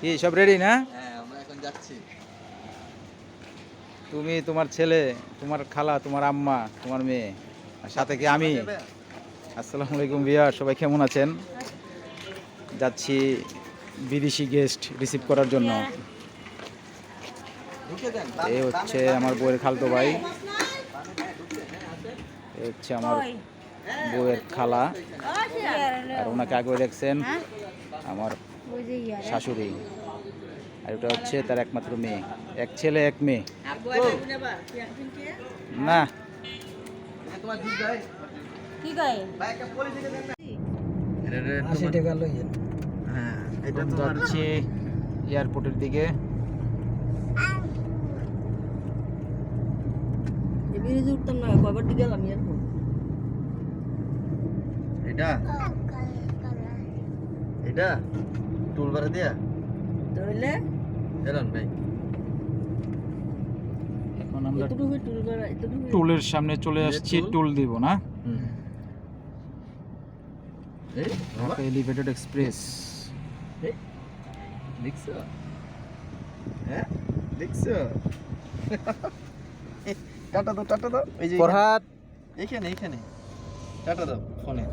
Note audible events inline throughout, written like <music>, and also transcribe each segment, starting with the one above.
কি সব রেডি না? হ্যাঁ আমরা এখন যাচ্ছি। তুমি তোমার ছেলে তোমার খালা তোমার আম্মা তোমার মেয়ে আর সাথে কি আমি? আসসালামু আলাইকুম ভিয়া সবাই কেমন আছেন? যাচ্ছি বিদেশি গেস্ট রিসিভ করার জন্য। এই হচ্ছে আমার বউয়ের খালতো ভাই। এই হচ্ছে আমার বউয়ের খালা। আর ওনাকে আগে দেখছেন। আমার শাশুড়ি। আর ওটা হচ্ছে তার একমাত্র মেয়ে। এক ছেলে এক মেয়ে। না। হ্যাঁ এটা তো যাচ্ছি এয়ারপোর্টের দিকে। উঠতাম না কয়বার দিকে গেলাম এয়ারপোর্ট। এটা? এটা? টুল বারে দিয়া? তাহলে? এলান ভাই। এখন আমরা টুলের সামনে চলে আসছি টুল? দিব না? এই এলিভেটেড এক্সপ্রেস এই দেখছ হ্যাঁ দেখছ <laughs> টাটা দাও টাটা দাও। এই যে ফরহাদ। এইখানে এইখানে। টাটা দাও ফোনে।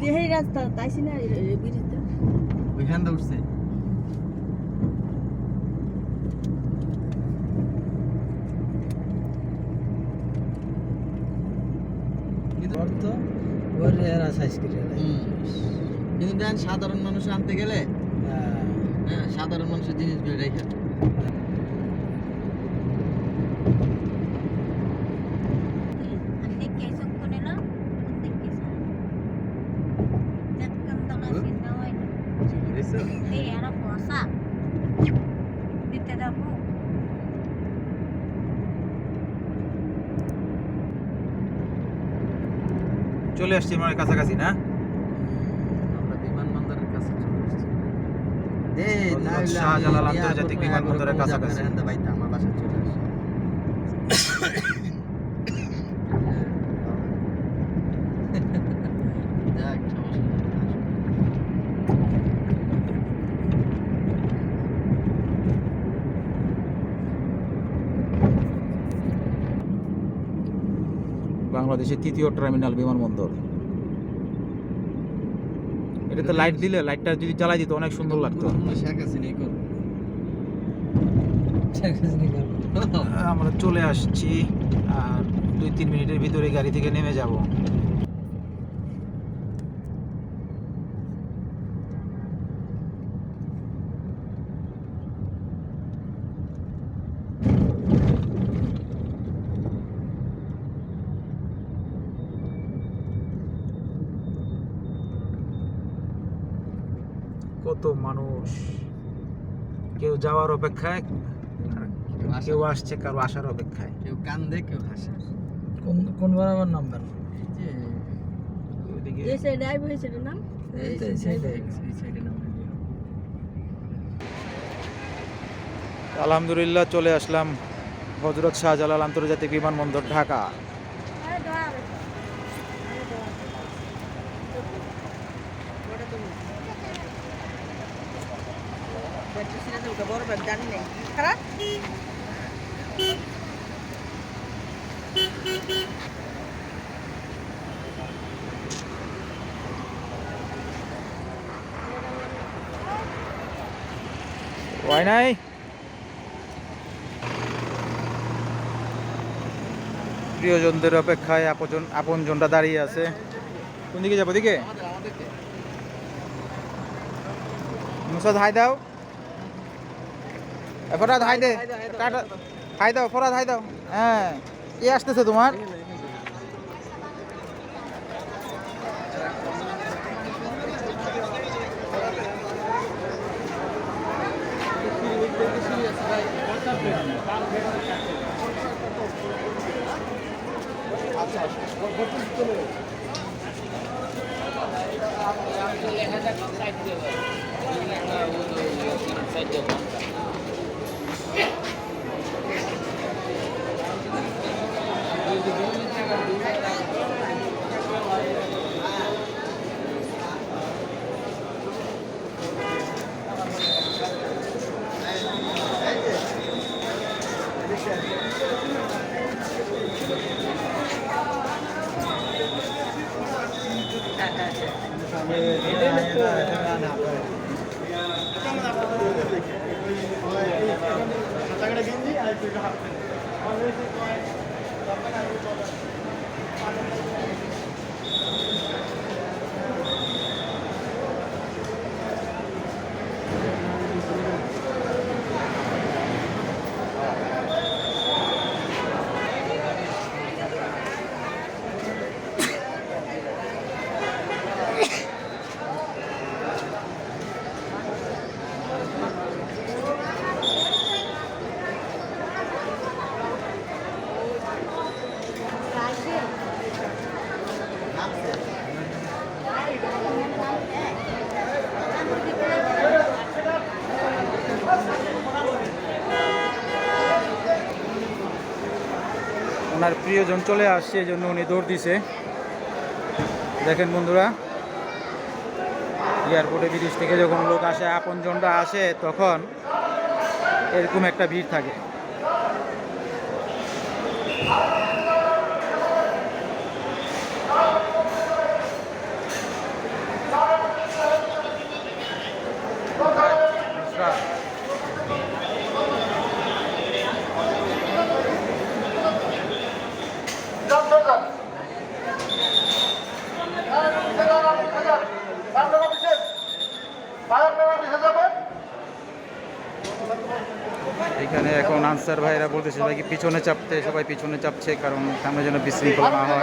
দেহের রাস্তা তাইছি না ব্রিজটা ওইখান কিন্তু দেন সাধারণ মানুষ আনতে গেলে হ্যাঁ। সাধারণ মানুষের জিনিসগুলো রেখে চলে আসছি মানে কাছাকাছি না? আমরা বিমানবন্দরের কাছে চলে শাহজালাল চলে আন্তর্জাতিক বিমানবন্দরের কাছাকাছি। যাবেন, হ্যাঁ, বাইতে আমার বাসায় চলে আসি। যাক, সমস্যা নেই। বাংলাদেশের তৃতীয় টার্মিনাল বিমানবন্দর। এটাতে লাইট দিলে লাইটটা যদি জ্বালাই দিত অনেক সুন্দর লাগতো। আমরা চলে আসছি আর দুই তিন মিনিটের ভিতরে গাড়ি থেকে নেমে যাব। কত মানুষ? কেউ যাওয়ার অপেক্ষায়? কেউ আসছে কারও আসার অপেক্ষায়? কেউ কান্দে কেউ হাসে। কোন কোন বরাবর নাম্বার? আলহামদুলিল্লাহ চলে আসলাম হজরত শাহজালাল আন্তর্জাতিক বিমানবন্দর ঢাকা। বড় ব্যাগ জানি নাই খারাপ অপেক্ষায় আপন আপনজনটা দাঁড়িয়ে আছে। কোন দিকে যাব? দিকে মুসাদ হাই দাও ফরাদ হাই দে। টাটা। হাই দাও ফরাদ হাই দাও। হ্যাঁ। কে আসতেছে তোমার? আচ্ছা I'm going to go ahead and do that. I'm going to go ahead and do that. ওনার প্রিয়জন চলে আসছে, এই জন্য উনি দৌড় দিছে। দেখেন বন্ধুরা, এয়ারপোর্টে বিদেশ থেকে যখন লোক আসে, আপনজনরা আসে, তখন এরকম একটা ভিড় থাকে। এখানে এখন আনসার ভাইরা বলতেছে সবাইকে পিছনে চাপতে? সবাই পিছনে চাপছে, কারণ সামনে যেন বিশৃঙ্খলা না হয়।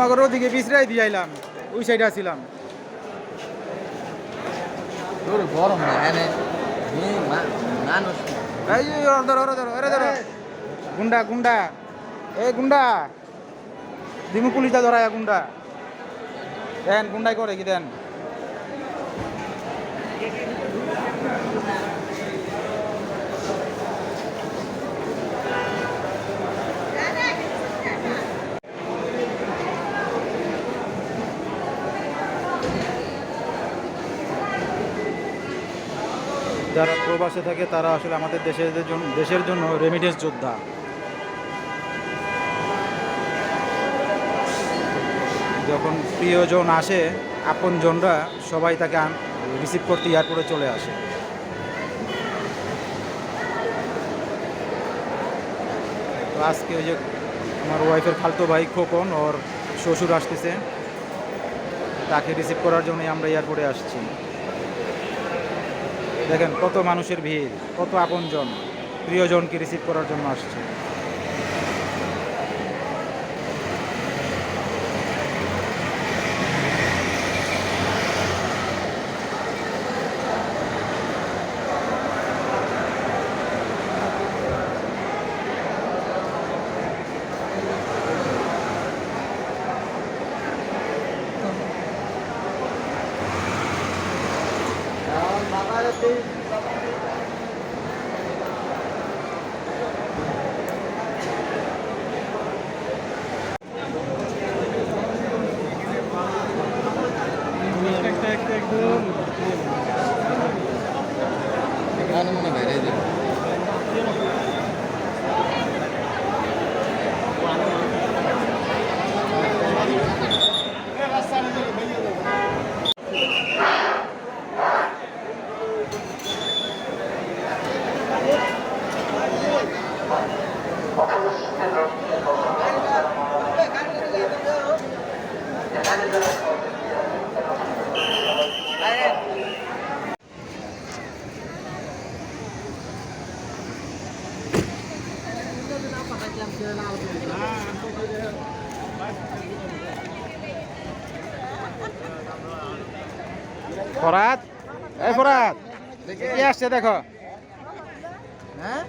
তোমাকে ওদিকে বিছরাই দিয়ে আইলাম ওই সাইডে গরম ধরো। গুন্ডা গুন্ডা। এ গুন্ডা। দিমু পুলিশটা ধরায় গুন্ডা। দেন গুন্ডাই করে কি দেন? প্রবাসে থাকে, তারা আসলে আমাদের দেশের জন্য দেশের জন্য রেমিডেন্স যোদ্ধা। যখন প্রিয়জন আসে, আপনজনরা সবাই তাকে রিসিভ করতে এয়ারপোর্টে চলে আসে। তো আজকে ওই যে আমার ওয়াইফের ফালতু ভাই খোকন, ওর শ্বশুর আসতেছে। তাকে রিসিভ করার জন্যই আমরা এয়ারপোর্টে আসছি। দেখেন কত মানুষের ভিড় কত আপনজন প্রিয়জনকে রিসিভ করার জন্য আসছে। এখানে মনে বাইরে ফরাত এই ফরাত কি আসছে দেখো? হ্যাঁ?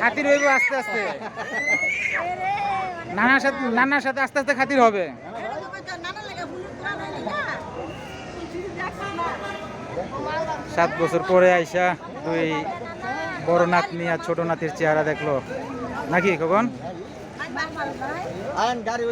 খাতির হইব আস্তে আস্তে। নানার সাথে নানার সাথে আস্তে আস্তে খাতির হবে। সাত বছর পরে আইসা দুই বড় নাতনি আর ছোট নাতির চেহারা দেখল। নাকি কখন আইন গাড়ি।